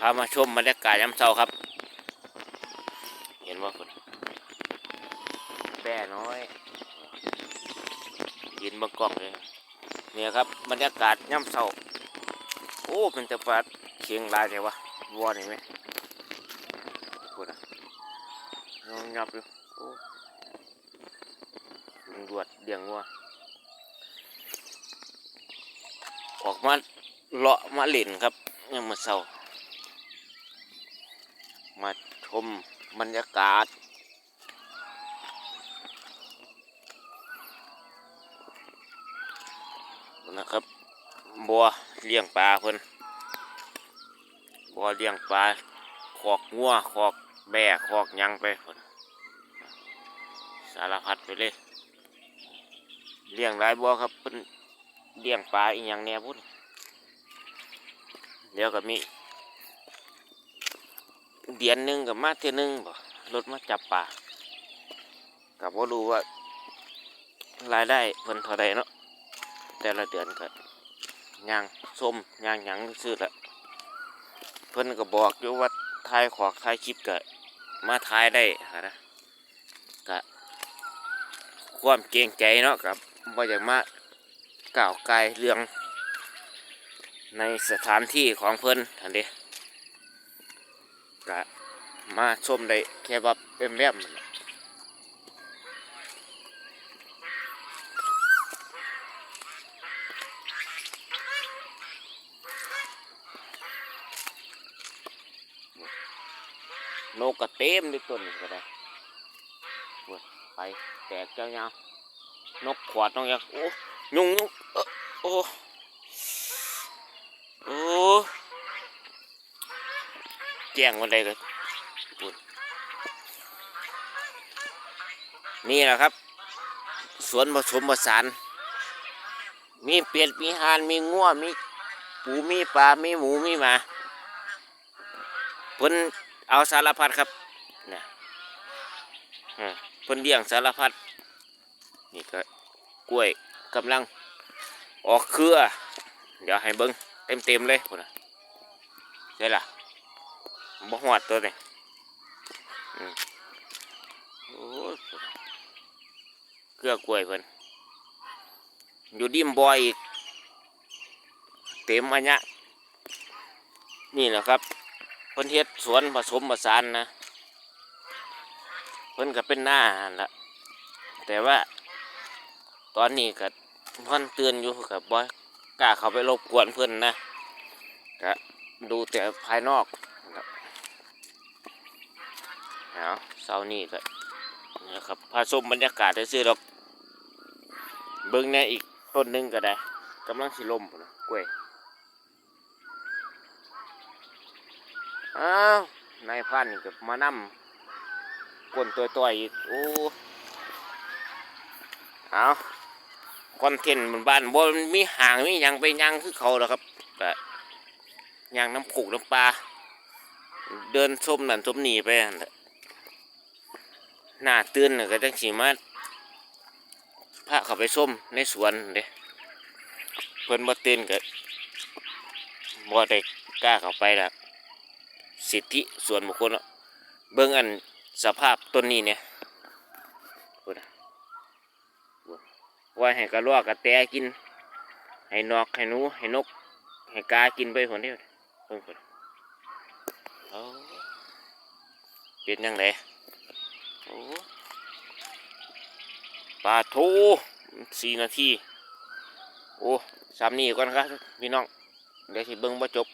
พามาชมบรรยากาศยามเช้าครับ เห็นว่าคนแบ่น้อยยืนเบนกล้องเลยเนี่ยครับบรรยากาศยามเช้าโอ้เป็นแต่ปลาเชียงรายใช่ปะวัวนี่ไหมพูดอะยองยับอยู่โอ้ลุงดวดเดี่ยงวัวออกมาเลาะมาเล่นครับยังมาเช้า มาชมบรรยากาศ นะครับ บัวเลี้ยงปลาเพิ่นบัวเลี้ยงปลาขอกงัวขอกแบะขอกยังไปเพิ่นสารพัดไปเลย เลี้ยงหลายบัวครับเพิ่นเลี้ยงปลาอีหยังแน่พุ่นเดี๋ยวก็มี เดือนหนึ่งกับมาเท่อหนึงบ่รถมาจับปลากับว่ารู้ว่ารายได้เพิ่นเท่าใดเนาะแต่ละเดือนก็ย่างส้มย่างหยังซื้อละเพิ่นก็บอกอยู่ว่าทายขอกทายคลิปก็มาทายได้หะนะก็ความเกรงใจเนาะกับบ่อยากมากล่าวไกลเรื่องในสถานที่ของเพิ่นทันเด ก็มาชมได้แค่ว่าเต็มเล่มนั่นแหลกกระเต็มด้วยต้นนี่ก็ได้ปวดไปแตกเจ้าเงานกขวดนกยักษ์โอ้ยุงยุงโอ้โอ้ แจ้งวันใดกันนี่แหละครับ สวนผสมผสาน มีเป็ดมีห่านมีงัวมีปูมีปลามีหมูมีหมาเพิ่นเอาสารพัดครับนี่ยอืมเพิ่นเลี้ยงสารพัดนี่ก็กล้วยกำลังออกเครือ เดี๋ยวให้เบิ้งเต็มๆเลยพุ่นน่ะได้ล่ะ บ่หอดตัวนี่อืมโอ้ยเกลือกล้วยเพิ่นอยู่ดิมบอยอีก เต็มอันเนี้ยนี่แหละครับเพิ่นเฮ็ดสวนผสมผสานนะ เพิ่นก็เป็นหน้าละแต่ว่าตอนนี้ก็เพิ่นเตือนอยู่กับบ่กล้าเข้าไปรบกวนเพิ่อนนะก็ดูแต่ภายนอก เอาเสานี้ก็นะครับพาชมบรรยากาศได้ซื้อดอกเบิ้งแน่อีกต้นหนึงก็ได้กำลังสิลมนะกล้วยอ้าวนายพันนี่ก็มานำก้นตัวต่อยอีกโอ้เอาคอนเทนต์บนบ้านบ่มันมีห่างมียังไปยังคือเขาแล้วครับก็หยังน้ำขุกน้ำปลาเดินชมนั่นชมนี่ไปนั่นแหละ หน้าตื่นก็จังสีมาพาเขาไปส้มในสวนเด้เพิ่นบ่ตื่นก็บ่ได้กล้าเข้าไปละสิทธิส่วนบุคคลเนาะเบิ่งอันสภาพต้นนี้เนี่ยพูดน่ะพูดว่าให้กระรอกกระแตกิน ให้นอกให้หนูให้นก ให้กากินไปผลที่เบิ่งบนเป็นยังไง ปลาทูสี่นาที โอ้สามนี่ก่อนครับ พี่น้อง เดี๋ยวสิเบิ้งบ่จบ